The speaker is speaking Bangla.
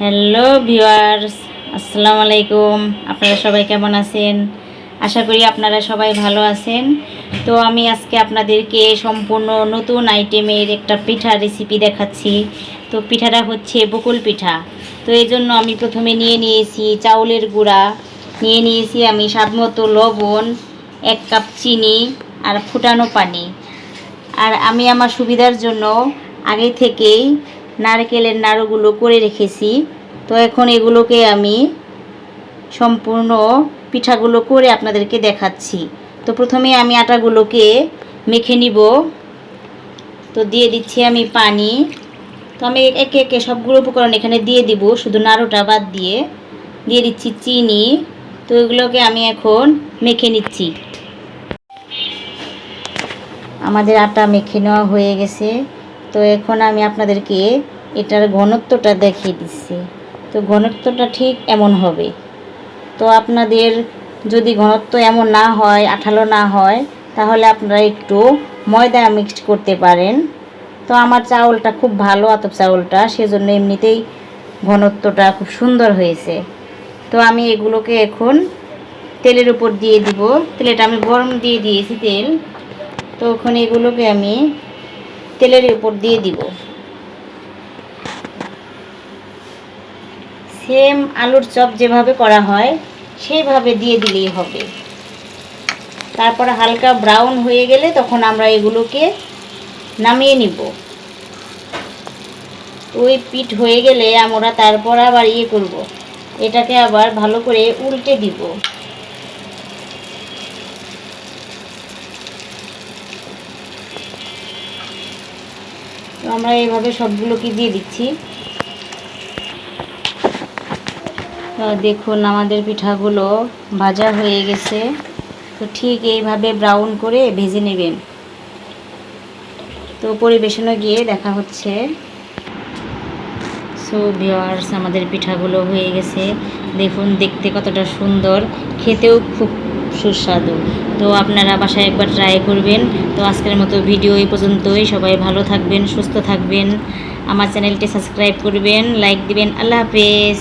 হ্যালো ভিউয়ার্স আসসালামু আলাইকুম আপনারা সবাই কেমন আছেন? আশা করি আপনারা সবাই ভালো আছেন। তো আমি আজকে আপনাদেরকে সম্পূর্ণ নতুন আইটেমের একটা পিঠা রেসিপি দেখাচ্ছি। তো পিঠাটা হচ্ছে বকুল পিঠা। তো এই জন্য আমি প্রথমে নিয়ে নিয়েছি চাউলের গুঁড়া। নিয়ে নিয়েছি আমি স্বাদমতো লবণ, এক কাপ চিনি আর ফুটানো পানি। আর আমি আমার সুবিধার জন্য আগে থেকেই নারকেলের নাড়ুগুলো করে রেখেছি। তো এখন এগুলোকে আমি সম্পূর্ণ পিঠাগুলো করে আপনাদেরকে দেখাচ্ছি। তো প্রথমে আমি আটাগুলোকে মেখে নিব। তো দিয়ে দিচ্ছি আমি পানি। তো আমি একে একে সবগুলো উপকরণ এখানে দিয়ে দিব, শুধু নাড়ুটা বাদ দিয়ে। দিয়ে দিচ্ছি চিনি। তো এগুলোকে আমি এখন মেখে নিচ্ছি। আমাদের আটা মেখে নেওয়া হয়ে গেছে। তো এখন আমি আপনাদেরকে এটার ঘনত্বটা দেখিয়ে দিচ্ছি। তো ঘনত্বটা ঠিক এমন হবে। তো আপনাদের যদি ঘনত্ব এমন না হয়, আঠালো না হয়, তাহলে আপনারা একটু ময়দা মিক্সড করতে পারেন। তো আমার চাউলটা খুব ভালো, আতপ চাউলটা, সেজন্য এমনিতেই ঘনত্বটা খুব সুন্দর হয়েছে। তো আমি এগুলোকে এখন তেলের উপর দিয়ে দিব। তেলটা আমি গরম দিয়ে দিয়েছি তেল। তো ওখানে এগুলোকে আমি তেলের উপর দিয়ে দিব। সেম আলুর চপ যেভাবে করা হয়, সেইভাবে দিয়ে দিলেই হবে। তারপর হালকা ব্রাউন হয়ে গেলে তখন আমরা এগুলোকে নামিয়ে নিব। ওই পিঠ হয়ে গেলে আমরা তারপর আবার ইয়ে করব। এটাকে আবার ভালো করে উল্টে দিব। তো আমরা এইভাবে সবগুলোকে দিয়ে দিচ্ছি। দেখুন, আমাদের পিঠাগুলো ভাজা হয়ে গেছে। তো ঠিক এইভাবে ব্রাউন করে ভেজে নেবেন। তো পরিবেশনে গিয়ে দেখা হচ্ছে। সো ভিওয়ার্স আমাদের পিঠাগুলো হয়ে গেছে। দেখুন, দেখতে কতটা সুন্দর। খেতেও খুব সুস্বাদু। তো আপনারা বাসায় একবার ট্রাই করবেন। তো আজকের মতো ভিডিও এই পর্যন্তই। সবাই ভালো থাকবেন, সুস্থ থাকবেন। আমার চ্যানেলটি সাবস্ক্রাইব করবেন লাইক দিবেন। আল্লাহ হাফেজ।